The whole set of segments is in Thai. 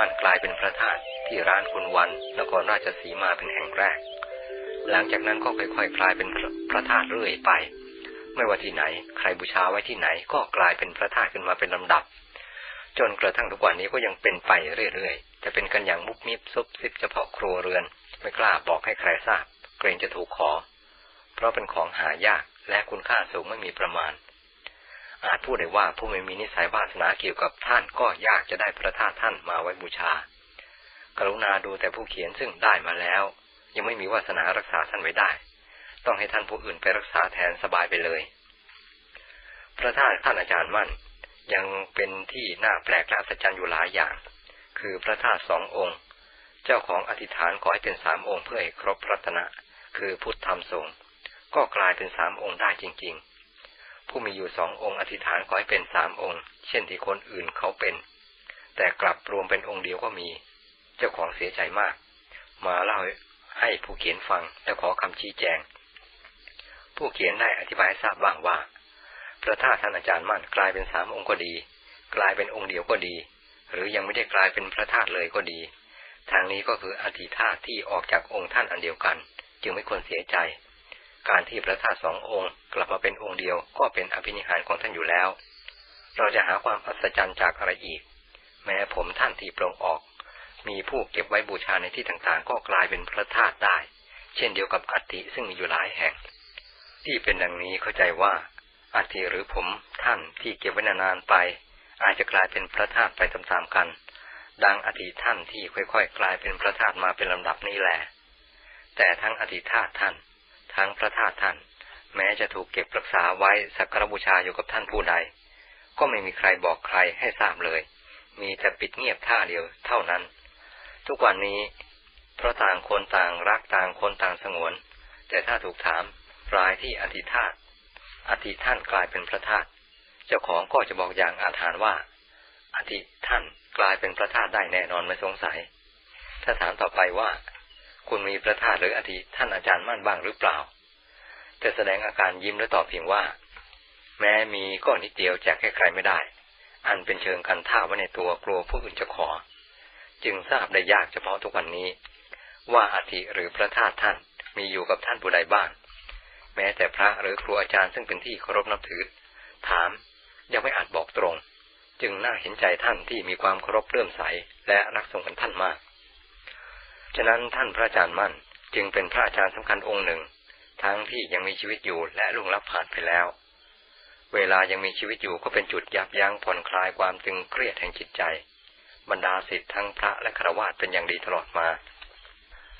มั่นกลายเป็นพระธาตุที่ร้านคุณวันนครราชสีมาเป็นแห่งแรก หลังจากนั้นก็ค่อยๆกลายเป็นพระธาตุเรื่อยไป ไม่ว่าที่ไหน ใครบูชาไว้ที่ไหนก็กลายเป็นพระธาตุขึ้นมาเป็นลำดับ จนกระทั่งทุกวันนี้ก็ยังเป็นไปเรื่อยๆ จะเป็นกันอย่างมุบมิบซุบซิบเฉพาะครัวเรือน ไม่กล้าบอกให้ใครทราบ เกรงจะถูกขอ เพราะเป็นของหายากและคุณค่าสูงไม่มีประมาณ อาจพูดได้ว่าผู้ไม่มีนิสัยวาสนาเกี่ยวกับท่านก็ยากจะได้พระธาตุท่านมาไว้บูชา กรุณาดูแต่ผู้เขียนซึ่งได้มาแล้ว ยังไม่มีวาสนารักษาท่านไว้ได้ ต้องให้ท่านผู้อื่นไปรักษาแทนสบายไปเลย พระธาตุท่านอาจารย์มั่น ยังเป็นที่น่าแปลกและอัศจรรย์อยู่หลายอย่าง คือพระธาตุสององค์ เจ้าของอธิษฐานขอให้เป็นสามองค์เพื่อให้ครบรัตนะ คือพุทธธรรมสงฆ์ก็กลายเป็นสามองค์ได้จริง ๆ ผู้มีอยู่สององค์อธิษฐานขอให้เป็นสามองค์ เช่นที่คนอื่นเขาเป็น แต่กลับรวมเป็นองค์เดียวก็มี เจ้าของเสียใจมาก มาเล่าให้ผู้เขียนฟังและขอคำชี้แจง ผู้เขียนได้อธิบายทราบบ้างว่า พระธาตุท่านอาจารย์มั่นกลายเป็นสามองค์ก็ดี กลายเป็นองค์เดียวก็ดี หรือยังไม่ได้กลายเป็นพระธาตุเลยก็ดี ทางนี้ก็คืออธิธาตุที่ออกจากองค์ท่านอันเดียวกัน จึงไม่ควรเสียใจ การที่พระธาตุสององค์ กลับมาเป็นองค์เดียวก็เป็นอภินิหารของท่านอยู่แล้ว เราจะหาความอัศจรรย์จากอะไรอีก แม้ผมท่านที่ปรงออก มีผู้เก็บไว้บูชาในที่ต่างๆ ก็กลายเป็นพระธาตุได้ เช่นเดียวกับอัฐิซึ่งมีอยู่หลายแห่ง ที่เป็นดังนี้เข้าใจว่าอัฐิหรือผมท่านที่เก็บไว้นานๆไป อาจจะกลายเป็นพระธาตุไปตามๆกัน ดังอธิท่านที่ค่อยๆ กลายเป็นพระธาตุมาเป็นลำดับนี้แหละแต่ทั้งอธิธาตุท่าน ทั้งพระธาตุท่าน แม้จะถูกเก็บรักษาไว้สักการบูชาอยู่กับท่านผู้ใด ก็ไม่มีใครบอกใครให้ทราบเลย มีแต่ปิดเงียบท่าเดียวเท่านั้น ทุกวันนี้ เพราะต่างคนต่างรักต่างคนต่างสงวน แต่ถ้าถูกถามรายที่อธิธาตอธิท่านกลายเป็นพระธาตุเจ้าของก็จะบอกอย่างอาถรรพ์ว่า อธิท่านกลายเป็นพระธาตุได้แน่นอนไม่สงสัย ถ้าถามต่อไปว่า คุณมีพระธาตุหรืออธิท่านอาจารย์มั่นบ้างหรือเปล่าจะแสดงอาการยิ้มและตอบเพียงว่า แม้มีก็นิดเดียวแจกให้ใครไม่ได้ อันเป็นเชิงกันท่าไว้ในตัวกลัวผู้อื่นจะขอ จึงทราบได้ยากเฉพาะทุกวันนี้ ว่าอธิหรือพระธาตุท่านมีอยู่กับท่านผู้ใดบ้าง แม้แต่พระหรือครูอาจารย์ซึ่งเป็นที่เคารพนับถือ ถามยังไม่อาจบอกตรง จึงน่าเห็นใจท่านที่มีความเคารพเลื่อมใสและรักสงกันท่านมาก ฉะนั้นท่านพระอาจารย์มั่น จึงเป็นพระอาจารย์สำคัญองค์หนึ่ง ทั้งที่ยังมีชีวิตอยู่และลุงลับผ่านไปแล้ว เวลายังมีชีวิตอยู่ก็เป็นจุดยับยั้งผ่อนคลายความตึงเครียดแห่งจิตใจ บรรดาศิษย์ทั้งพระและครวญเป็นอย่างดีตลอดมา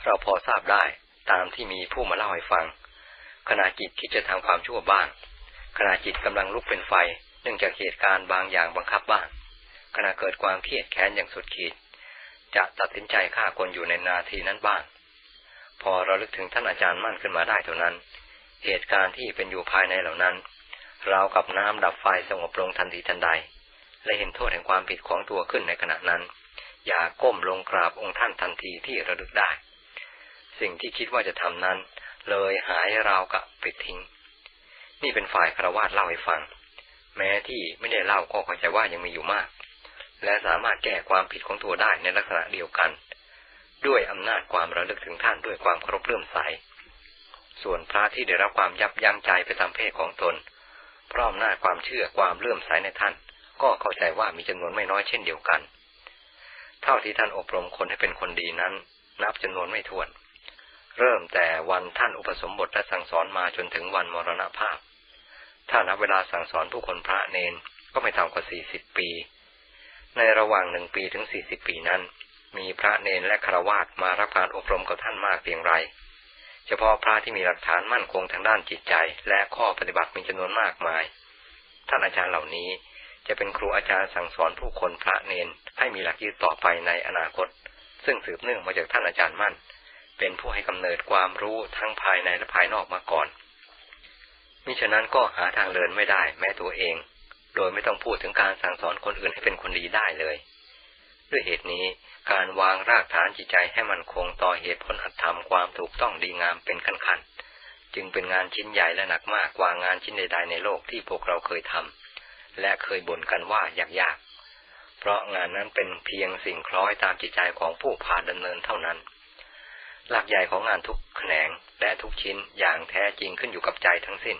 เราพอทราบได้ตามที่มีผู้มาเล่าให้ฟัง ขณะจิตคิดจะทำความชั่วบ้าง ขณะจิตกำลังลุกเป็นไฟ เนื่องจากเหตุการณ์บางอย่างบังคับบ้างขณะเกิดความเครียดแค้นอย่างสุดขีด จะตัดสินใจฆ่าคนอยู่ในนาทีนั้นบ้าง พอเราลึกถึงท่านอาจารย์มั่นขึ้นมาได้เท่านั้น เหตุการณ์ที่เป็นอยู่ภายในเหล่านั้น เรากับน้ำดับไฟสงบลงทันทีทันใด และเห็นโทษแห่งความผิดของตัวขึ้นในขณะนั้น อย่าก้มลงกราบองค์ท่านทันทีที่ระลึกได้ สิ่งที่คิดว่าจะทำนั้น เลยหายราวกับปิดทิ้ง นี่เป็นฝ่ายครวาสเล่าให้ฟัง แม้ที่ไม่ได้เล่าก็เข้าใจว่ายังมีอยู่มาก และสามารถแก้ความผิดของตัวได้ในลักษณะเดียวกัน ด้วยอำนาจความระลึกถึงท่านด้วยความเคารพเลื่อมใส ส่วนพระที่ได้รับความยับยั้งใจไปตามเพศของตน พราะอำนาความเชื่อความเลื่อมใสในท่าน ก็เข้าใจว่ามีจำนวนไม่น้อยเช่นเดียวกัน เท่าที่ท่านอบรมคนให้เป็นคนดีนั้น นับจำนวนไม่ถ้วน เริ่มแต่วันท่านอุปสมบทและสั่งสอนมาจนถึงวันมรณภาพ ถ้านับเวลาสั่งสอนผู้คนพระเนนก็ไม่ต่ำกว่าสี่สิบปี ในระหว่างหนึ่งปีถึงสี่สิบปีนั้น มีพระเนนและคารวาสมารับการอบรมกับท่านมากเพียงไร เฉพาะพระที่มีหลักฐานมั่นคงทางด้านจิตใจ และข้อปฏิบัติมีจำนวนมากมาย ท่านอาจารย์เหล่านี้จะเป็นครูอาจารย์สั่งสอนผู้คนพระเนนให้มีหลักยึดต่อไปในอนาคต ซึ่งสืบเนื่องมาจากท่านอาจารย์มั่น เป็นผู้ให้กำเนิดความรู้ทั้งภายในและภายนอกมาก่อนมิฉะนั้นก็หาทางเดินไม่ได้แม้ตัวเอง โดยไม่ต้องพูดถึงการสั่งสอนคนอื่นให้เป็นคนดีได้เลย ด้วยเหตุนี้การวางรากฐานจิตใจให้มันคงต่อเหตุผลอัตธรรมความถูกต้องดีงามเป็นขั้นขันจึงเป็นงานชิ้นใหญ่และหนักมากกว่างานชิ้นใดๆในโลกที่พวกเราเคยทำและเคยบ่นกันว่ายากๆ เพราะงานนั้นเป็นเพียงสิ่งคล้อยตามจิตใจของผู้ผ่านดำเนินเท่านั้น หลักใหญ่ของงานทุกแขนงและทุกชิ้นอย่างแท้จริงขึ้นอยู่กับใจทั้งสิ้น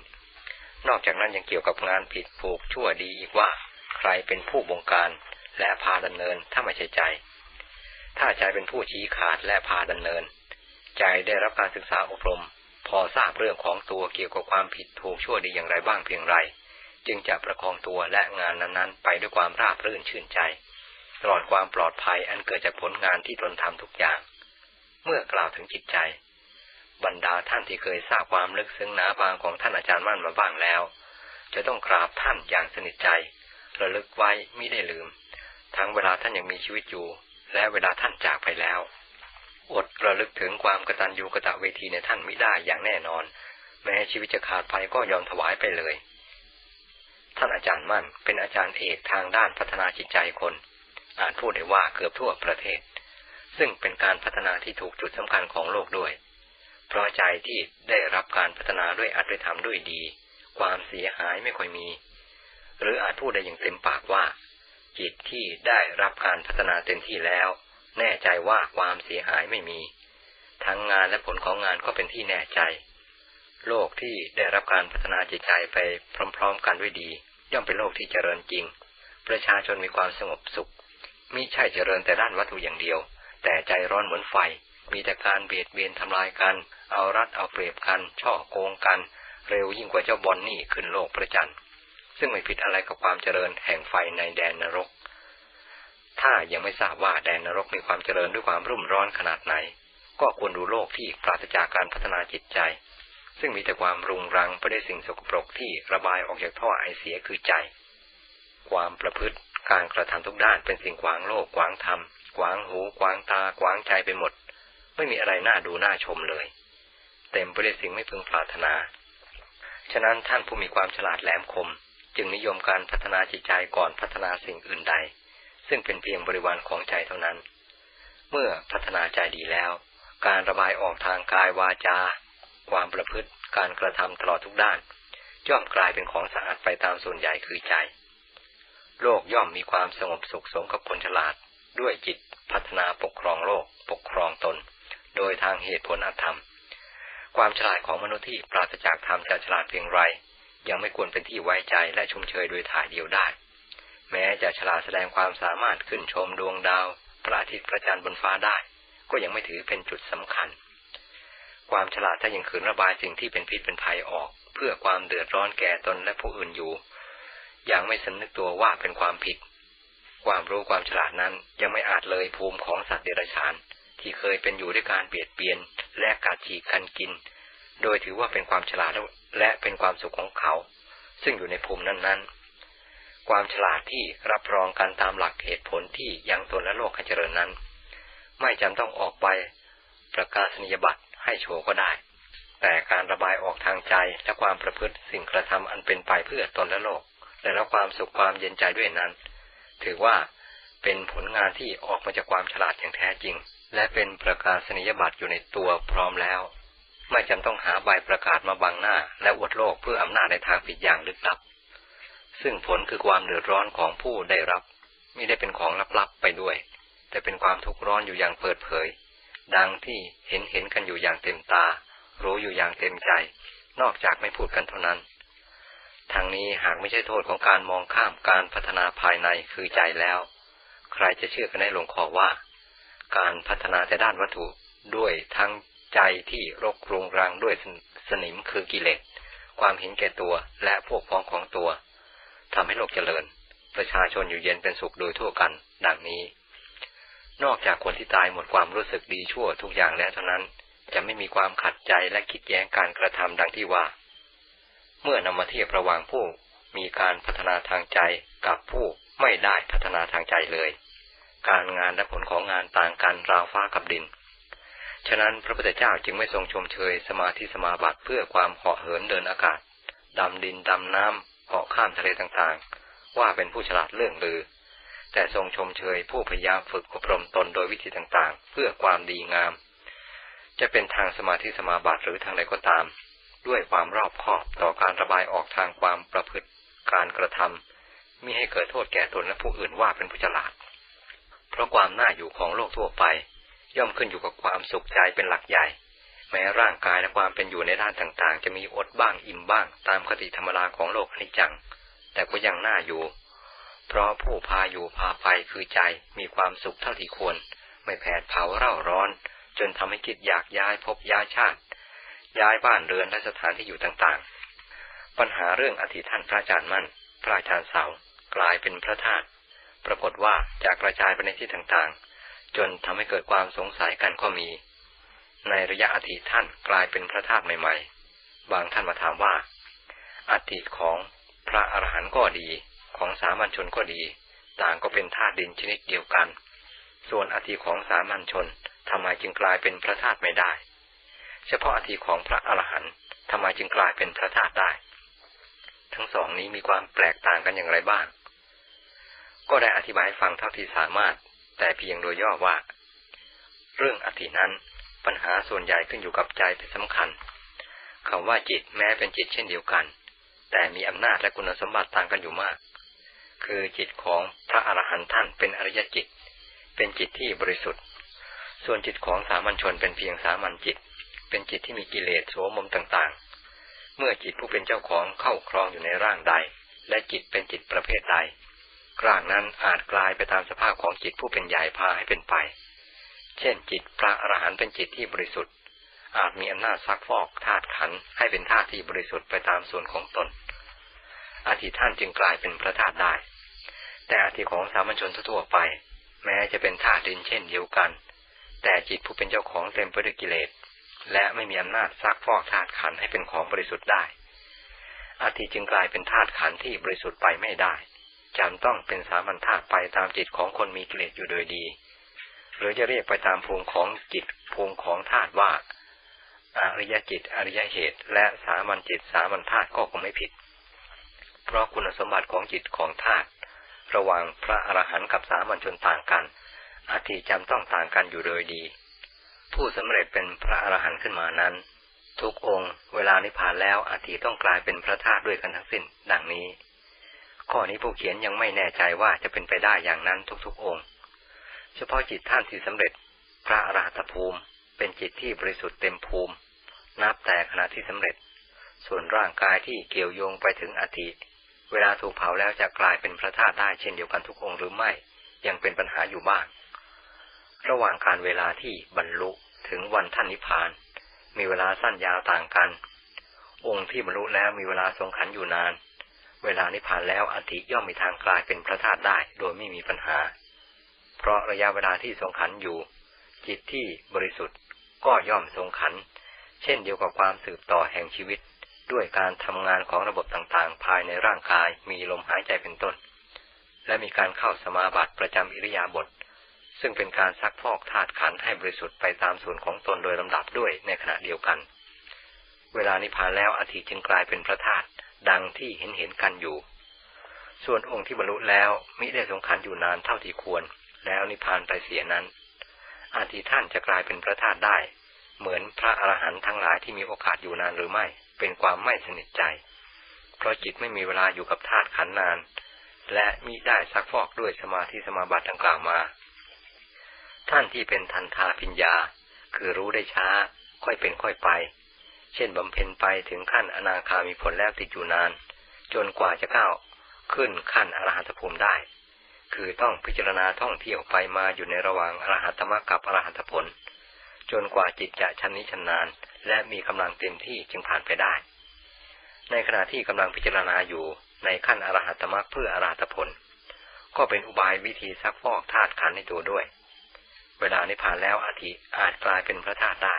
นอกจากนั้นยังเกี่ยวกับงานผิดผูกชั่วดีอีกว่า ใครเป็นผู้บงการและพาดำเนินถ้าไม่ใช่ใจ ถ้าใจเป็นผู้ชี้ขาดและพาดำเนิน ใจได้รับการศึกษาอบรม พอทราบเรื่องของตัวเกี่ยวกับความผิดถูกชั่วดีอย่างไรบ้างเพียงไร จึงจะประคองตัวและงานนั้นๆ ไปด้วยความราบรื่นชื่นใจตลอดความปลอดภัยอันเกิดจากผลงานที่ตนทำทุกอย่าง เมื่อกล่าวถึงจิตใจ บรรดาท่านที่เคยทราบความลึกซึ้งหนาบางของท่านอาจารย์มั่นมาบ้างแล้ว จะต้องกราบท่านอย่างสนิทใจ ระลึกไว้มิได้ลืม ทั้งเวลาท่านยังมีชีวิตอยู่ และเวลาท่านจากไปแล้ว อดระลึกถึงความกตัญญูกตเวทีในท่านไมิได้อย่างแน่นอน แม้ชีวิตจะขาดไปก็ยอมถวายไปเลย ท่านอาจารย์มั่นเป็นอาจารย์เอกทางด้านพัฒนาจิตใจคนอาจพูดได้ว่าเกือบทั่วประเทศ ซึ่งเป็นการพัฒนาที่ถูกจุดสำคัญของโลกด้วย เพราะใจที่ได้รับการพัฒนาด้วยอัตธรรมด้วยดี ความเสียหายไม่ค่อยมี หรืออาจพูดได้อย่างเต็มปากว่า จิตที่ได้รับการพัฒนาเต็มที่แล้ว แน่ใจว่าความเสียหายไม่มี ทั้งงานและผลของงานก็เป็นที่แน่ใจ โลกที่ได้รับการพัฒนาจิตใจไปพร้อมๆ กันด้วยดี ย่อมเป็นโลกที่เจริญจริง ประชาชนมีความสงบสุขมิใช่เจริญแต่ด้านวัตถุอย่างเดียว แต่ใจร้อนเหมือนไฟ มีแต่การเบียดเบียนทำลายกัน เอารัดเอาเปรียบกัน ช่อโกงกัน เร็วยิ่งกว่าเจ้าบอลนนี่ขึ้นโลกประจันซึ่งไม่ผิดอะไรกับความเจริญแห่งไฟในแดนนรก ถ้ายังไม่ทราบว่าแดนนรกมีความเจริญด้วยความรุ่มร้อนขนาดไหน ก็ควรดูโลกที่ปราศจากการพัฒนาจิตใจ ซึ่งมีแต่ความรุงรังไปด้วยสิ่งสกปรกที่ระบายออกจากท่อไอเสียคือใจ ความประพฤติการกระทำทุกด้านเป็นสิ่งขวางโลกขวางธรรมขวางหูขวางตาขวางใจไปหมด ไม่มีอะไรน่าดูน่าชมเลย เต็มไปด้วยสิ่งไม่พึงปรารถนา ฉะนั้นท่านผู้มีความฉลาดแหลมคม จึงนิยมการพัฒนาจิตใจก่อนพัฒนาสิ่งอื่นใด ซึ่งเป็นเพียงบริวารของใจเท่านั้น เมื่อพัฒนาใจดีแล้ว การระบายออกทางกายวาจา ความประพฤติ การกระทำตลอดทุกด้านย่อมกลายเป็นของสะอาดไปตามส่วนใหญ่คือใจ โลกย่อมมีความสงบสุขสมกับคนฉลาด ด้วยจิตพัฒนาปกครองโลก ปกครองตน โดยทางเหตุผลอธรรม ความฉลาดของมนุษย์ที่ปราศจากธรรมจะฉลาดเพียงไร ยังไม่ควรเป็นที่ไว้ใจและชมเชยโดยถ่ายเดียวได้ แม้จะฉลาดแสดงความสามารถขึ้นชมดวงดาวพระอาทิตย์ประจันทร์บนฟ้าได้ ก็ยังไม่ถือเป็นจุดสำคัญ ความฉลาดถ้ายังขืนระบายสิ่งที่เป็นพิษเป็นภัยออก เพื่อความเดือดร้อนแก่ตนและผู้อื่นอยู่ยังไม่สำนึกตัวว่าเป็นความผิด ความรู้ความฉลาดนั้นยังไม่อาจเลยภูมิของสัตว์เดรัจฉาน ที่เคยเป็นอยู่ด้วยการเบียดเบียน และกัดฉีกกันกิน โดยถือว่าเป็นความฉลาดและเป็นความสุขของเขา ซึ่งอยู่ในภูมินั้นๆ ความฉลาดที่รับรองกันตามหลักเหตุผลที่ยังตนและโลกให้เจริญนั้น ไม่จำต้องออกไปประกาศนียบัตรให้โชว์ก็ได้ แต่การระบายออกทางใจและความประพฤติสิ่งกระทำอันเป็นไปเพื่อตนและโลก และรับความสุขความเย็นใจด้วยนั้น ถือว่าเป็นผลงานที่ออกมาจากความฉลาดอย่างแท้จริง และเป็นประกาศนียบัตรอยู่ในตัวพร้อมแล้ว ไม่จำต้องหาใบประกาศมาบังหน้า และอวดโลกเพื่ออำนาจในทางผิดอย่างลึกลับ ซึ่งผลคือความเดือดร้อนของผู้ได้รับไม่ได้เป็นของลับๆไปด้วย แต่เป็นความทุกข์ร้อนอยู่อย่างเปิดเผย ดังที่เห็นเห็นกันอยู่อย่างเต็มตา รู้อยู่อย่างเต็มใจ นอกจากไม่พูดกันเท่านั้นทางนี้หากไม่ใช่โทษของการมองข้ามการพัฒนาภายในคือใจแล้ว ใครจะเชื่อกันได้ลงคอว่า การพัฒนาแต่ด้านวัตถุด้วยทั้งใจที่รกรุงรังด้วยสนิมคือกิเลสความเห็นแก่ตัวและพวกพ้องของตัวทำให้โลกเจริญ ประชาชนอยู่เย็นเป็นสุขโดยทั่วกัน ดังนี้ นอกจากคนที่ตายหมดความรู้สึกดีชั่วทุกอย่างแล้วเท่านั้น จะไม่มีความขัดใจและคิดแย้งการกระทำดังที่ว่า เมื่อนำมาเทียบระหว่างผู้มีการพัฒนาทางใจกับผู้ไม่ได้พัฒนาทางใจเลย การงานและผลของงานต่างกันราวฟ้ากับดิน ฉะนั้นพระพุทธเจ้าจึงไม่ทรงชมเชยสมาธิสมาบัติเพื่อความเหาะเหินเดินอากาศ ดำดินดำน้ำเหาะข้ามทะเลต่างๆ ว่าเป็นผู้ฉลาดเรื่องลือ แต่ทรงชมเชยผู้พยายามฝึกอบรมตนโดยวิธีต่างๆ เพื่อความดีงาม จะเป็นทางสมาธิสมาบัติหรือทางใดก็ตาม ด้วยความรอบคอบต่อการระบายออกทางความประพฤติการกระทำมิให้เกิดโทษแก่ตนและผู้อื่นว่าเป็นผู้ฉลาด เพราะความน่าอยู่ของโลกทั่วไป ย่อมขึ้นอยู่กับความสุขใจเป็นหลักใหญ่ แม้ร่างกายและความเป็นอยู่ในด้านต่างๆ จะมีอดบ้างอิ่มบ้าง ตามคติธรรมดาของโลกอนิจจัง แต่ก็ยังน่าอยู่ เพราะผู้พาอยู่พาไปคือใจมีความสุขเท่าที่ควร ไม่แผดเผาเร่าร้อน จนทำให้คิดอยากย้ายภพย้ายชาติ ย้ายบ้านเรือนและสถานที่อยู่ต่างๆ ปัญหาเรื่องอธิท่านพระอาจารย์มั่น พระอาจารย์เสากลายเป็นพระธาตุ ปรากฏว่าจากกระจายไปในที่ต่างๆ จนทำให้เกิดความสงสัยกันก็มี ในระยะอธิท่านกลายเป็นพระธาตุใหม่ๆ บางท่านมาถามว่าอธิของพระอรหันต์ก็ดีของสามัญชนก็ดี ต่างก็เป็นธาตุดินชนิดเดียวกัน ส่วนอธิของสามัญชนทำไมจึงกลายเป็นพระธาตุไม่ได้ เฉพาะอธิของพระอรหันต์ทำไมจึงกลายเป็นพระธาตุได้ ทั้งสองนี้มีความแปลกต่างกันอย่างไรบ้าง ก็ได้อธิบายฟังเท่าที่สามารถ แต่เพียงโดยย่อว่า เรื่องอธินั้นปัญหาส่วนใหญ่ขึ้นอยู่กับใจเป็นสำคัญคำว่าจิตแม้เป็นจิตเช่นเดียวกัน แต่มีอำนาจและคุณสมบัติต่างกันอยู่มาก คือจิตของพระอรหันต์ท่านเป็นอริยจิต เป็นจิตที่บริสุทธิ์ ส่วนจิตของสามัญชนเป็นเพียงสามัญจิต เป็นจิตที่มีกิเลสโสมมต่างๆ เมื่อจิตผู้เป็นเจ้าของเข้าครองอยู่ในร่างใด และจิตเป็นจิตประเภทใด ร่างนั้นอาจกลายไปตามสภาพของจิตผู้เป็นใหญ่พาให้เป็นไป เช่น จิตพระอรหันต์เป็นจิตที่บริสุทธิ์ อาจมีอำนาจซักฟอกธาตุขันให้เป็นธาตุที่บริสุทธิ์ไปตามส่วนของตนอธิท่านจึงกลายเป็นพระธาตุได้ แต่อธิของสามัญชนทั่วไป แม้จะเป็นธาตุดินเช่นเดียวกัน แต่จิตผู้เป็นเจ้าของเต็มไปด้วยกิเลสและไม่มีอำนาจซักฟอกธาตุขันให้เป็นของบริสุทธิ์ได้อธิจึงกลายเป็นธาตุขันที่บริสุทธิ์ไปไม่ได้ จำต้องเป็นสามัญธาตุไปตามจิตของคนมีกิเลสอยู่โดยดี หรือจะเรียกไปตามภูมิของจิตภูมิของธาตุว่าอริยจิต อริยเหตุ และสามัญจิตสามัญธาตุก็คงไม่ผิด เพราะคุณสมบัติของจิตของธาตุระหว่างพระอรหันต์กับสามัญชนต่างกันอาทิจำต้องต่างกันอยู่โดยดี ผู้สำเร็จเป็นพระอรหันต์ขึ้นมานั้น ทุกองค์ เวลานิพพานแล้วอาทิต้องกลายเป็นพระธาตุด้วยกันทั้งสิ้น ดังนี้ ข้อนี้ผู้เขียนยังไม่แน่ใจว่าจะเป็นไปได้อย่างนั้นทุกๆองค์ เฉพาะจิตท่านที่สำเร็จพระอรหัตภูมิ เป็นจิตที่บริสุทธิ์เต็มภูมิ นับแต่ขณะที่สำเร็จ ส่วนร่างกายที่เกี่ยวโยงไปถึงอธิเวลาถูกเผาแล้วจะกลายเป็นพระธาตุได้เช่นเดียวกันทุกองค์หรือไม่ ยังเป็นปัญหาอยู่บ้าง ระหว่างการเวลาที่บรรลุถึงวันท่านนิพพาน มีเวลาสั้นยาวต่างกัน องค์ที่บรรลุแล้วมีเวลาทรงขันอยู่นาน เวลานิพพานแล้วอัติย่อมมีทางกลายเป็นพระธาตุได้ โดยไม่มีปัญหา เพราะระยะเวลาที่ทรงขันอยู่ จิตที่บริสุทธิ์ก็ย่อมทรงขัน เช่นเดียวกับความสืบต่อแห่งชีวิต ด้วยการทำงานของระบบต่างๆ ภายในร่างกายมีลมหายใจเป็นต้น และมีการเข้าสมาบัติประจำอิริยาบถซึ่งเป็นการซักพอกธาตุขันให้บริสุทธิ์ไปตามส่วนของตนโดยลำดับด้วยในขณะเดียวกัน เวลานิพพานแล้วอธิจึงกลายเป็นพระธาตุ ดังที่เห็นเห็นกันอยู่ ส่วนองค์ที่บรรลุแล้วมิได้ทรงขันอยู่นานเท่าที่ควร แล้วนิพพานไปเสียนั้น อาทิท่านจะกลายเป็นพระธาตุได้ เหมือนพระอรหันต์ทั้งหลายที่มีโอกาสอยู่นานหรือไม่ เป็นความไม่สนิทใจ เพราะจิตไม่มีเวลาอยู่กับธาตุขันนาน และมิได้ซักฟอกด้วยสมาธิสมาบัติดังกล่าวมา ท่านที่เป็นทันทาพิญญา คือรู้ได้ช้า ค่อยเป็นค่อยไป เช่นบำเพ็ญไปถึงขั้นอนาคามีผลแล้วติดอยู่นาน จนกว่าจะก้าวขึ้นขั้นอรหัตภูมิได้ คือต้องพิจารณาท่องเที่ยวไปมาอยู่ในระหว่างอรหัตมรรคกับอรหัตผล จนกว่าจิตจะชันนิชนาน และมีกำลังเต็มที่จึงผ่านไปได้ ในขณะที่กำลังพิจารณาอยู่ในขั้นอรหัตมรรคเพื่ออรหัตผล ก็เป็นอุบายวิธีซักฟอกธาตุขันในตัวด้วย เวลานิพพานแล้วอาทิอาจกลายเป็นพระธาตุได้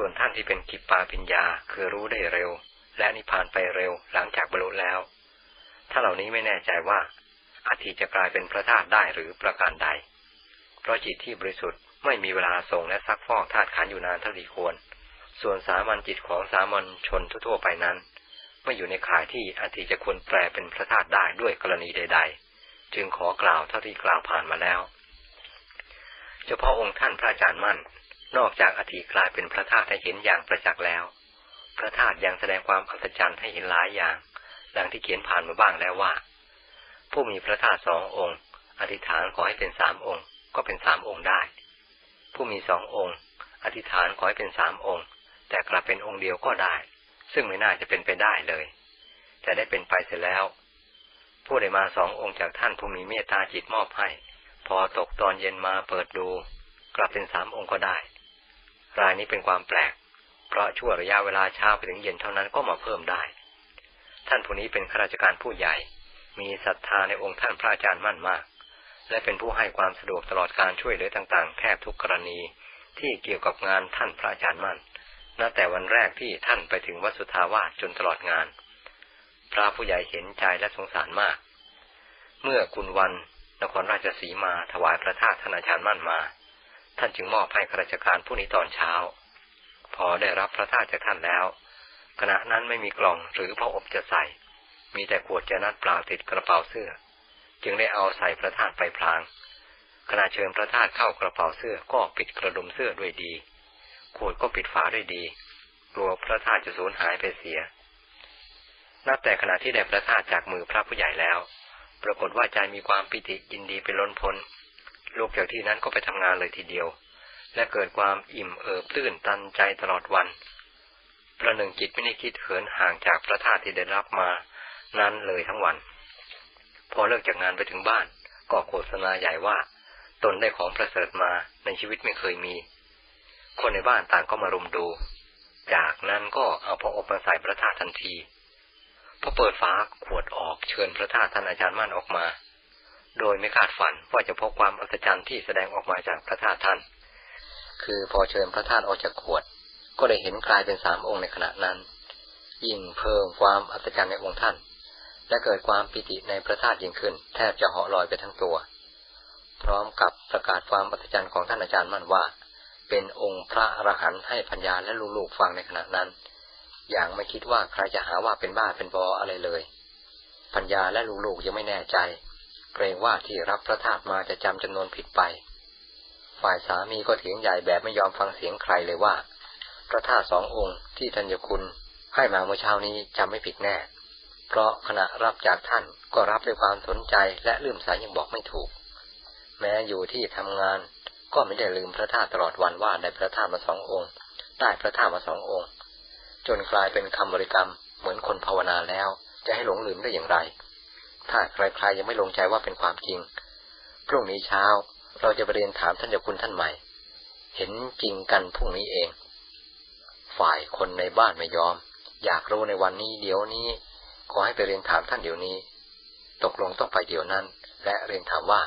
ส่วนท่านที่เป็นกิปปาปิญญาคือรู้ได้เร็ว และนิพพานไปเร็วหลังจากบรรลุแล้ว ถ้าเหล่านี้ไม่แน่ใจว่าอาทิจะกลายเป็นพระธาตุได้หรือประการใด เพราะจิตที่บริสุทธิ์ไม่มีเวลาทรงและซักฟอกธาตุขันอยู่นานเท่าที่ควร ส่วนสามัญจิตของสามัญชนทั่วไปนั้น ไม่อยู่ในข่ายที่อาทิจะควรแปลเป็นพระธาตุได้ด้วยกรณีใด ๆ จึงขอกล่าวเท่าที่กล่าวผ่านมาแล้ว เฉพาะองค์ท่านพระอาจารย์มั่น นอกจากอธิกลายเป็นพระธาตุให้เห็นอย่างประจักษ์แล้ว พระธาตุยังแสดงความอัศจรรย์ให้เห็นหลายอย่าง ดังที่เขียนผ่านมาบ้างแล้วว่า ผู้มีพระธาตุสององค์ อธิษฐานขอให้เป็นสามองค์ ก็เป็นสามองค์ได้ ผู้มีสององค์ อธิษฐานขอให้เป็นสามองค์ แต่กลับเป็นองค์เดียวก็ได้ ซึ่งไม่น่าจะเป็นไปได้เลย แต่ได้เป็นไปเสร็จแล้ว ผู้ได้มาสององค์จากท่านผู้มีเมตตาจิตมอบให้ พอตกตอนเย็นมาเปิดดู กลับเป็นสามองค์ก็ได้ รายนี้เป็นความแปลก เพราะชั่วระยะเวลาเช้าไปถึงเย็นเท่านั้นก็มาเพิ่มได้ ท่านผู้นี้เป็นข้าราชการผู้ใหญ่ มีศรัทธาในองค์ท่านพระอาจารย์มั่นมาก และเป็นผู้ให้ความสะดวกตลอดการช่วยเหลือต่างๆ แทบทุกกรณีที่เกี่ยวกับงานท่านพระอาจารย์มั่นนับแต่วันแรกที่ท่านไปถึงวัดสุทาวาสจนตลอดงาน พระผู้ใหญ่เห็นใจและสงสารมาก เมื่อคุณวันนครราชสีมาถวายพระธาตุท่านอาจารย์มั่นมา ท่านจึงมอบให้ข้าราชการผู้นี้ตอนเช้า พอได้รับพระธาตุจากท่านแล้ว ขณะนั้นไม่มีกล่องหรือพระอบจะใส่ มีแต่ขวดจะนัดเปล่าติดกระเป๋าเสื้อ จึงได้เอาใส่พระธาตุไปพลางขณะเชิญพระธาตุเข้ากระเป๋าเสื้อก็ปิดกระดุมเสื้อด้วยดี ขวดก็ปิดฝาด้วยดี กลัวพระธาตุจะสูญหายไปเสีย นับแต่ขณะที่ได้พระธาตุจากมือพระผู้ใหญ่แล้ว ปรากฏว่าใจมีความปิติยินดีไปล้นพ้น ลูกจากที่นั้นก็ไปทำงานเลยทีเดียว และเกิดความอิ่มเอิบตื้นตันใจตลอดวัน ประหนึ่งจิตไม่ได้คิดเหินห่างจากพระธาตุที่ได้รับมานั้นเลยทั้งวัน พอเลิกจากงานไปถึงบ้าน ก็โฆษณาใหญ่ว่า ตนได้ของประเสริฐมาในชีวิตไม่เคยมี คนในบ้านต่างก็มารุมดู จากนั้นก็เอาพระอบมาใส่พระธาตุทันทีพอเปิดฝาขวดออกเชิญพระธาตุท่านอาจารย์มั่นออกมา โดยไม่คาดฝันว่าจะพบความอัศจรรย์ที่แสดงออกมาจากพระธาตุท่าน คือพอเชิญพระธาตุออกจากขวด ก็ได้เห็นกลายเป็นสามองค์ในขณะนั้น ยิ่งเพิ่มความอัศจรรย์ในองค์ท่าน และเกิดความปิติในพระธาตุยิ่งขึ้น แทบจะเหาะลอยไปทั้งตัว พร้อมกับประกาศความอัศจรรย์ของท่านอาจารย์มั่นว่า เป็นองค์พระอรหันต์ให้พัญญาและลูกๆฟังในขณะนั้น อย่างไม่คิดว่าใครจะหาว่าเป็นบ้าเป็นบออะไรเลย พัญญาและลูกๆยังไม่แน่ใจ เกรงว่าที่รับพระธาตุมาจะจำจำนวนผิดไป ฝ่ายสามีก็เถียงใหญ่แบบไม่ยอมฟังเสียงใครเลยว่า พระธาตุสององค์ที่ธัญคุณให้มาเมื่อเช้านี้จำไม่ผิดแน่ เพราะขณะรับจากท่านก็รับด้วยความสนใจและลืมสายยังบอกไม่ถูก แม้อยู่ที่ทำงานก็ไม่ได้ลืมพระธาตุตลอดวันว่าได้พระธาตุมาสององค์ ได้พระธาตุมาสององค์ จนกลายเป็นคำบริกรรมเหมือนคนภาวนาแล้ว จะให้หลงลืมได้อย่างไร ถ้าใครๆยังไม่ลงใจว่าเป็นความจริง พรุ่งนี้เช้าเราจะไปเรียนถามท่านเจ้าคุณท่านใหม่ เห็นจริงกันพรุ่งนี้เอง ฝ่ายคนในบ้านไม่ยอม อยากรู้ในวันนี้เดี๋ยวนี้ ขอให้ไปเรียนถามท่านเดี๋ยวนี้ ตกลงต้องไปเดี๋ยวนั้น และเรียนถามว่า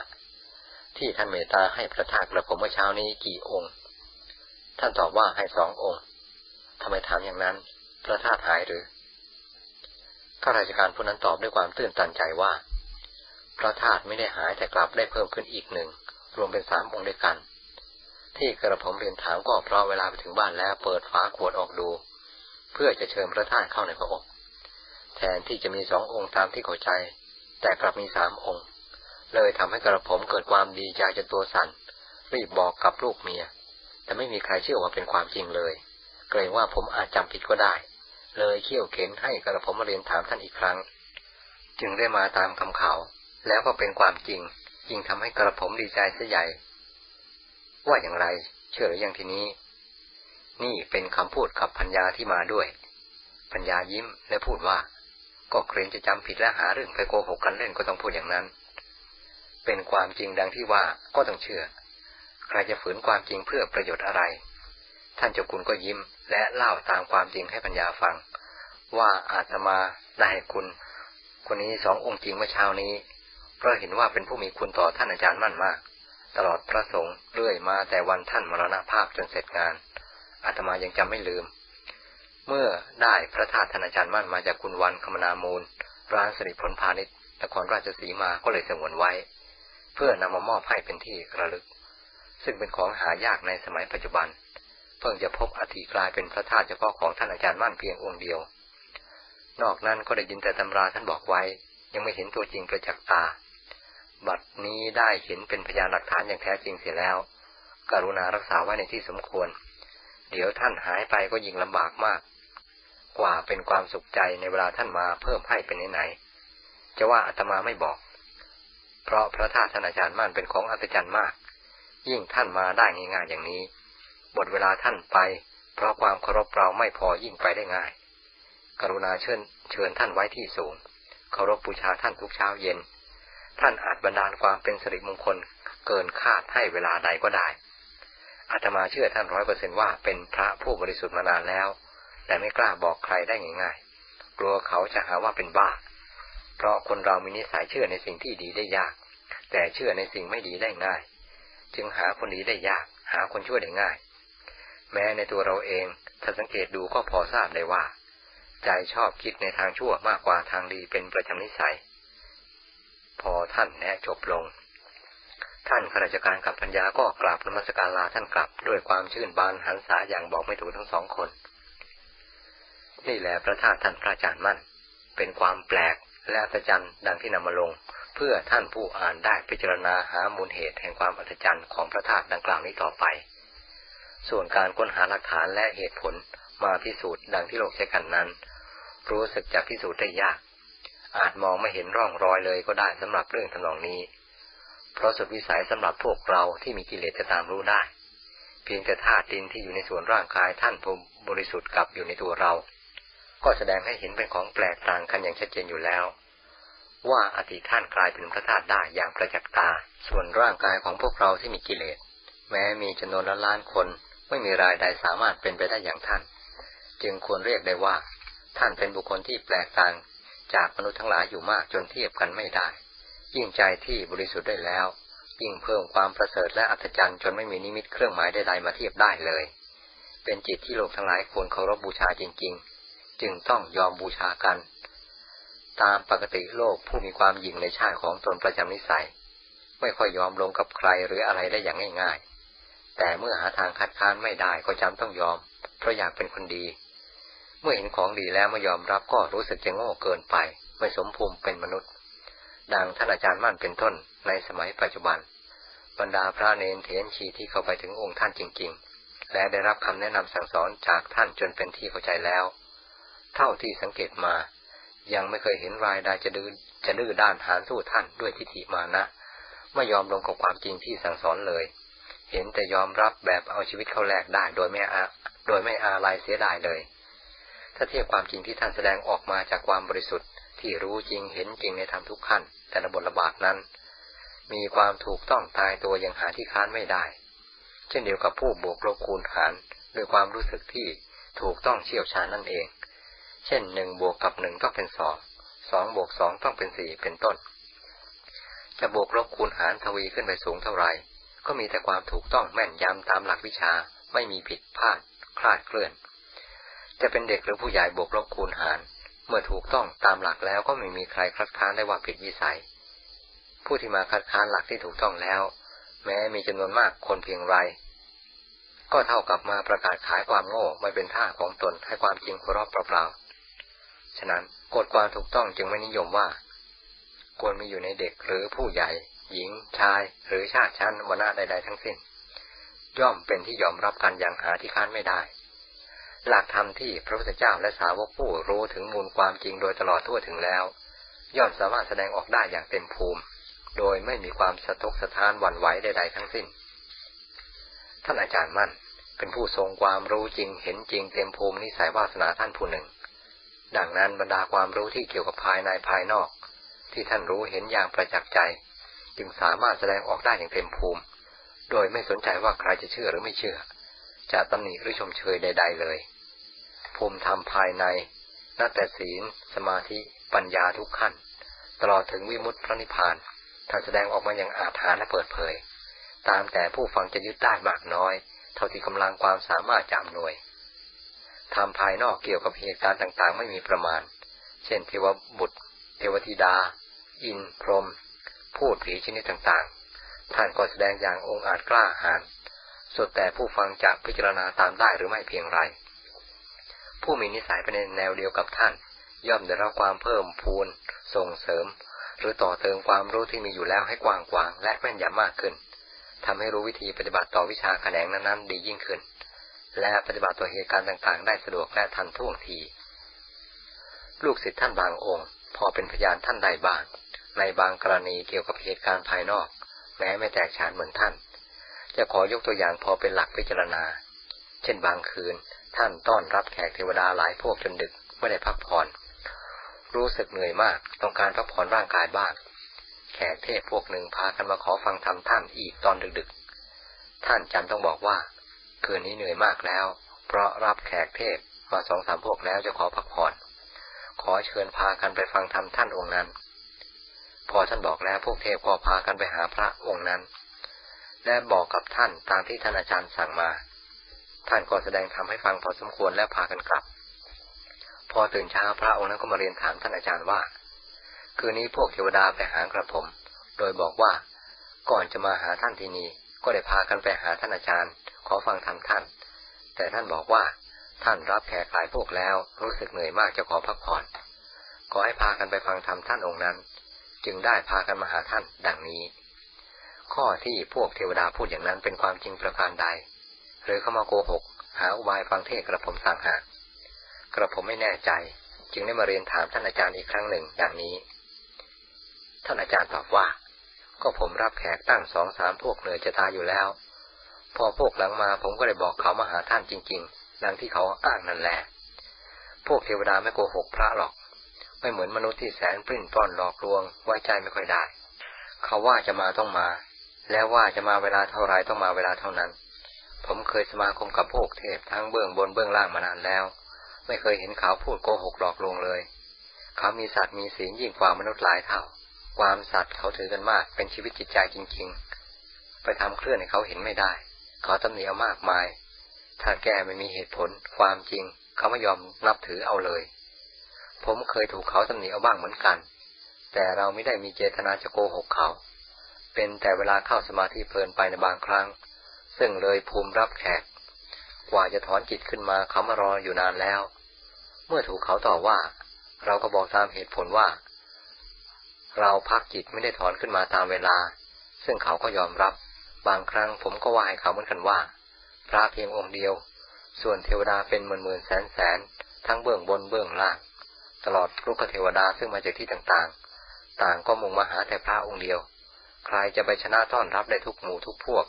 ที่ท่านเมตตาให้พระธาตุกระผมเมื่อเช้านี้กี่องค์ ท่านตอบว่าให้สององค์ทำไมถามอย่างนั้น พระธาตุหายหรือ ข้าราชการผู้นั้นตอบด้วยความตื่นตันใจว่า พระธาตุไม่ได้หายแต่กลับได้เพิ่มขึ้นอีกหนึ่ง รวมเป็นสามองค์ด้วยกัน ที่กระผมเรียนถามก็เพราะเวลาไปถึงบ้านแล้วเปิดฝาขวดออกดู เพื่อจะเชิญพระธาตุเข้าในพระอบแทนที่จะมีสององค์ตามที่เข้าใจ แต่กลับมีสามองค์ เลยทำให้กระผมเกิดความดีใจจนตัวสั่นรีบบอกกับลูกเมีย แต่ไม่มีใครเชื่อว่าเป็นความจริงเลย เกรงว่าผมอาจจำผิดก็ได้ เลยเขี่ยวเข็นให้กระผมมาเรียนถามท่านอีกครั้ง จึงได้มาตามคำข่าว แล้วก็เป็นความจริงยิ่งทำให้กระผมดีใจเสียใหญ่ ว่าอย่างไร เชื่อหรือยังทีนี้ นี่เป็นคำพูดกับพัญญาที่มาด้วย พัญญายิ้มและพูดว่า ก็เกรงจะจำผิดและหาเรื่องไปโกหกกันเล่นก็ต้องพูดอย่างนั้น เป็นความจริงดังที่ว่าก็ต้องเชื่อ ใครจะฝืนความจริงเพื่อประโยชน์อะไร ท่านเจ้าคุณก็ยิ้ม และเล่าตามความจริงให้ปัญญาฟัง ว่าอาตมาได้คุณ คนนี้สององค์จริงเมื่อเช้านี้ เพราะเห็นว่าเป็นผู้มีคุณต่อท่านอาจารย์มั่นมาก ตลอดพระสงฆ์เรื่อยมาแต่วันท่านมรณภาพจนเสร็จงานอาตมายังจำไม่ลืม เมื่อได้พระธาตุท่านอาจารย์มั่นมาจากคุณวันคมนามูล ร้านสิริผลพาณิชย์นครราชสีมาก็เลยสงวนไว้ เพื่อนำมามอบให้เป็นที่ระลึก ซึ่งเป็นของหายากในสมัยปัจจุบัน เพิ่งจะพบอธิกลายเป็นพระธาตุเฉพาะของท่านอาจารย์มั่นเพียงองค์เดียว นอกนั้นก็ได้ยินแต่ตำราท่านบอกไว้ ยังไม่เห็นตัวจริงประจักษ์ตา บัดนี้ได้เห็นเป็นพยานหลักฐานอย่างแท้จริงเสียแล้ว กรุณารักษาไว้ในที่สมควร เดี๋ยวท่านหายไปก็ยิ่งลำบากมาก กว่าเป็นความสุขใจในเวลาท่านมาเพิ่มให้เป็นไหนๆจะว่าอาตมาไม่บอก เพราะพระธาตุท่านอาจารย์มั่นเป็นของอัศจรรย์มาก ยิ่งท่านมาได้ง่ายๆอย่างนี้ หมดเวลาท่านไป เพราะความเคารพเราไม่พอยิ่งไปได้ง่าย กรุณาเชิญเชิญท่านไว้ที่สูงเคารพบูชาท่านทุกเช้าเย็น ท่านอาจบันดาลความเป็นสิริมงคลเกินคาดให้เวลาใดก็ได้อาตมาเชื่อท่านร้อยเปอร์เซนว่าเป็นพระผู้บริสุทธิ์มานานแล้ว แต่ไม่กล้าบอกใครได้ง่ายๆ กลัวเขาจะหาว่าเป็นบ้า เพราะคนเรามีนิสัยเชื่อในสิ่งที่ดีได้ยาก แต่เชื่อในสิ่งไม่ดีได้ง่าย จึงหาคนดีได้ยาก หาคนช่วยได้ง่าย แม้ในตัวเราเองถ้าสังเกตดูก็พอทราบได้ว่า ใจชอบคิดในทางชั่วมากกว่าทางดีเป็นประจำนิสัย พอท่านแนะจบลง ท่านข้าราชการกับพัญญาก็กราบนมัสการลาท่านกลับด้วยความชื่นบานหันษาอย่างบอกไม่ถูกทั้งสองคน นี่แหละพระธาตุท่านพระอาจารย์มั่น เป็นความแปลกและอัศจรรย์ดังที่นำมาลง เพื่อท่านผู้อ่านได้พิจารณาหามูลเหตุแห่งความอัศจรรย์ของพระธาตุดังกล่าวนี้ต่อไป ส่วนการค้นหาหลักฐานและเหตุผลมาพิสูจน์ดังที่โลกใช้กันนั้น รู้สึกจะพิสูจน์ได้ยาก อาจมองไม่เห็นร่องรอยเลยก็ได้สำหรับเรื่องทำนองนี้ เพราะสุดวิสัยสำหรับพวกเราที่มีกิเลสจะตามรู้ได้ เพียงแต่ธาตุดินที่อยู่ในส่วนร่างกายท่านผู้บริสุทธิ์กับอยู่ในตัวเรา ก็แสดงให้เห็นเป็นของแปลกต่างกันอย่างชัดเจนอยู่แล้ว ว่าอธิท่านกลายเป็นพระธาตุได้อย่างประจักษ์ตา ส่วนร่างกายของพวกเราที่มีกิเลส แม้มีจำนวนล้านล้านคน ไม่มีรายใดสามารถเป็นไปได้อย่างท่าน จึงควรเรียกได้ว่า ท่านเป็นบุคคลที่แปลกต่างจากมนุษย์ทั้งหลายอยู่มากจนเทียบกันไม่ได้ ยิ่งใจที่บริสุทธิ์ได้แล้ว ยิ่งเพิ่มความประเสริฐและอัศจรรย์จนไม่มีนิมิตเครื่องหมายใดๆมาเทียบได้เลย เป็นจิตที่โลกทั้งหลายควรเคารพบูชาจริง ๆ จึงต้องยอมบูชากัน ตามปกติโลกผู้มีความหยิ่งในชาติของตนประจำนิสัย ไม่ค่อยยอมลงกับใครหรืออะไรได้อย่างง่ายๆ แต่เมื่อหาทางคัดค้านไม่ได้ก็จำต้องยอม เพราะอยากเป็นคนดี เมื่อเห็นของดีแล้วไม่ยอมรับก็รู้สึกจะโง่เกินไป ไม่สมภูมิเป็นมนุษย์ ดังท่านอาจารย์มั่นเป็นต้นในสมัยปัจจุบัน บรรดาพระเนนเถนชีที่เข้าไปถึงองค์ท่านจริง ๆ และได้รับคำแนะนำสั่งสอนจากท่านจนเป็นที่เข้าใจแล้ว เท่าที่สังเกตมา ยังไม่เคยเห็นรายใดจะดื้อจะดื้อด้านหานสู้ท่านด้วยทิฏฐิมานะไม่ยอมลงกับความจริงที่สั่งสอนเลย เห็นแต่ยอมรับแบบเอาชีวิตเข้าแลกได้ โดยไม่อาโดยไม่อาลัยเสียดายเลย ถ้าเทียบความจริงที่ท่านแสดงออกมาจากความบริสุทธิ์ที่รู้จริงเห็นจริงในธรรมทุกขั้น แต่ละบทระบาดนั้น มีความถูกต้องตายตัวอย่างหาที่ค้านไม่ได้ เช่นเดียวกับผู้บวกลบคูณหารด้วยความรู้สึกที่ถูกต้องเชี่ยวชาญนั่นเอง เช่นหนึ่งบวกกับหนึ่งต้องเป็นสองสองบวกสองต้องเป็นสี่เป็นต้น จะบวกลบคูณหารทวีขึ้นไปสูงเท่าไหร่ ก็มีแต่ความถูกต้องแม่นยำตามหลักวิชาไม่มีผิดพลาด คลาดเคลื่อน จะเป็นเด็กหรือผู้ใหญ่บวกลบคูณหาร เมื่อถูกต้องตามหลักแล้วก็ไม่มีใครคัดค้านได้ว่าผิดวิสัย ผู้ที่มาคัดค้านหลักที่ถูกต้องแล้ว แม้มีจำนวนมากคนเพียงไร ก็เท่ากับมาประกาศขายความโง่ไม่เป็นท่าของตนให้ความจริงครอบเปล่าๆฉะนั้นกฎความถูกต้องจึงไม่นิยมว่า ควรมีอยู่ในเด็กหรือผู้ใหญ่ หญิงชาย หรือชาติชั้นวรรณะใด ๆ ทั้งสิ้น ย่อมเป็นที่ยอมรับกันอย่างหาที่ค้านไม่ได้ หลักธรรมที่พระพุทธเจ้าและสาวกผู้รู้ถึงมูลความจริงโดยตลอดทั่วถึงแล้ว ย่อมสามารถแสดงออกได้อย่างเต็มภูมิ โดยไม่มีความสะทกสะท้านหวั่นไหวใด ๆ ทั้งสิ้น ท่านอาจารย์มั่นเป็นผู้ทรงความรู้จริงเห็นจริงเต็มภูมินิสัยวาสนาท่านผู้หนึ่ง ดังนั้นบรรดาความรู้ที่เกี่ยวกับภายในภายนอก ที่ท่านรู้เห็นอย่างประจักษ์ใจ จึงสามารถแสดงออกได้อย่างเต็มภูมิ โดยไม่สนใจว่าใครจะเชื่อหรือไม่เชื่อ จะตำหนิหรือชมเชยใด ๆ เลย ภูมิธรรมภายในนับแต่ศีล สมาธิ ปัญญาทุกขั้น ตลอดถึงวิมุตติพระนิพพานท่านแสดงออกมาอย่างอาถรรพ์และเปิดเผย ตามแต่ผู้ฟังจะยึดได้มากน้อย เท่าที่กำลังความสามารถจะอำนวยทำภายนอกเกี่ยวกับเหตุการณ์ต่างๆ ไม่มีประมาณ เช่น เทวบุตร เทวธิดา อินพรหม พูดผีชนิดต่างๆ ท่านก็แสดงอย่างองอาจกล้าหาญสุดแต่ผู้ฟังจะพิจารณาตามได้หรือไม่เพียงไร ผู้มีนิสัยไปในแนวเดียวกับท่าน ย่อมได้รับความเพิ่มพูน ส่งเสริม หรือต่อเติมความรู้ที่มีอยู่แล้วให้กว้างกวางและแม่นยำมากขึ้นทำให้รู้วิธีปฏิบัติต่อวิชาแขนงนั้นๆดียิ่งขึ้น และปฏิบัติต่อเหตุการณ์ต่างๆ ได้สะดวกและทันท่วงที ลูกศิษย์ท่านบางองค์ พอเป็นพยานท่านใดบ้าง ในบางกรณีเกี่ยวกับเหตุการณ์ภายนอก แม้ไม่แตกฉานเหมือนท่าน จะขอยกตัวอย่างพอเป็นหลักพิจารณา เช่นบางคืน ท่านต้อนรับแขกเทวดาหลายพวกจนดึกไม่ได้พักผ่อน รู้สึกเหนื่อยมากต้องการพักผ่อนร่างกายบ้าง แขกเทพพวกหนึ่งพากันมาขอฟังธรรมท่านอีกตอนดึกๆ ท่านจำต้องบอกว่า คืนนี้เหนื่อยมากแล้ว เพราะรับแขกเทพมาสองสามพวกแล้วจะขอพักผ่อน ขอเชิญพากันไปฟังธรรมท่านองค์นั้น พอท่านบอกแล้วพวกเทพก็พากันไปหาพระองค์นั้น และบอกกับท่านตามที่ท่านอาจารย์สั่งมา ท่านก็แสดงธรรมให้ฟังพอสมควรแล้วพากันกลับ พอตื่นเช้าพระองค์นั้นก็มาเรียนถามท่านอาจารย์ว่า คืนนี้พวกเทวดาไปหากระผม โดยบอกว่าก่อนจะมาหาท่านที่นี่ก็ได้พากันไปหาท่านอาจารย์ ขอฟังธรรมท่าน แต่ท่านบอกว่าท่านรับแขกหลายพวกแล้วรู้สึกเหนื่อยมากจะขอพักผ่อน ขอให้พากันไปฟังธรรมท่านองค์นั้น จึงได้พากันมาหาท่านดังนี้ ข้อที่พวกเทวดาพูดอย่างนั้นเป็นความจริงประการใด หรือเข้ามาโกหก หาอุบายฟังเทศกระผมต่างหากกระผมไม่แน่ใจ จึงได้มาเรียนถามท่านอาจารย์อีกครั้งหนึ่งดังนี้ ท่านอาจารย์ตอบว่า ก็ผมรับแขกตั้งสองสามพวกเหนือจะตายอยู่แล้ว พอพวกหลังมาผมก็เลยบอกเขามาหาท่านจริง ๆ ดังที่เขาอ้างนั่นแหละพวกเทวดาไม่โกหกพระหรอก ไม่เหมือนมนุษย์ที่แสนปลิ้นป้อนหลอกลวงไว้ใจไม่ค่อยได้ เขาว่าจะมาต้องมา แล้วว่าจะมาเวลาเท่าไรต้องมาเวลาเท่านั้น ผมเคยสมาคมกับพวกเทพทั้งเบื้องบนเบื้องล่างมานานแล้ว ไม่เคยเห็นเขาพูดโกหกหลอกลวงเลย เขามีสัตว์มีศีลยิ่งกว่ามนุษย์หลายเท่า ความสัตว์เขาถือกันมากเป็นชีวิตจิตใจจริง ๆ ไปทำเคลื่อนให้เขาเห็นไม่ได้ เขาตำหนิเอามากมาย ถ้าแกไม่มีเหตุผลความจริง เขาไม่ยอมนับถือเอาเลย ผมเคยถูกเขาตำหนิเอาบ้างเหมือนกัน แต่เราไม่ได้มีเจตนาจะโกหกเขา เป็นแต่เวลาเข้าสมาธิเพลินไปในบางครั้ง ซึ่งเลยภูมิรับแขก กว่าจะถอนจิตขึ้นมาเขามารออยู่นานแล้ว เมื่อถูกเขาต่อว่า เราก็บอกตามเหตุผลว่า เราพักจิตไม่ได้ถอนขึ้นมาตามเวลา ซึ่งเขาก็ยอมรับ บางครั้งผมก็ว่าให้เขาเหมือนกันว่า พระเพียงองค์เดียว ส่วนเทวดาเป็นหมื่นหมื่นแสนแสนทั้งเบื้องบนเบื้องล่าง ตลอดลูกเทวดาซึ่งมาจากที่ต่างๆ ต่างก็มุ่งมาหาแต่พระองค์เดียว ใครจะไปชนะต้อนรับได้ทุกหมู่ทุกพวก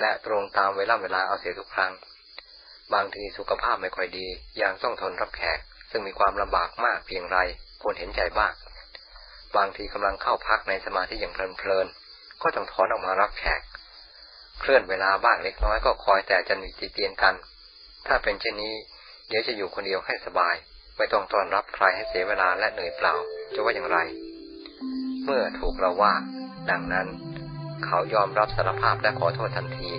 และตรงตามเวลาเวลาเอาเสียทุกครั้ง บางทีสุขภาพไม่ค่อยดีย่างต้องทนรับแขก ซึ่งมีความลำบากมากเพียงไรควรเห็นใจบ้างบางทีกำลังเข้าพักในสมาธิอย่างเพลินๆก็ต้องถอนออกมารับแขก เคลื่อนเวลาบ้างเล็กน้อยก็คอยแต่จะมีติเตียนกัน ถ้าเป็นเช่นนี้ เดี๋ยวจะอยู่คนเดียวให้สบาย ไม่ต้องต้อนรับใครให้เสียเวลาและเหนื่อยเปล่า จะว่าอย่างไร เมื่อถูกเราว่า ดังนั้น เขายอมรับสารภาพและขอโทษทันที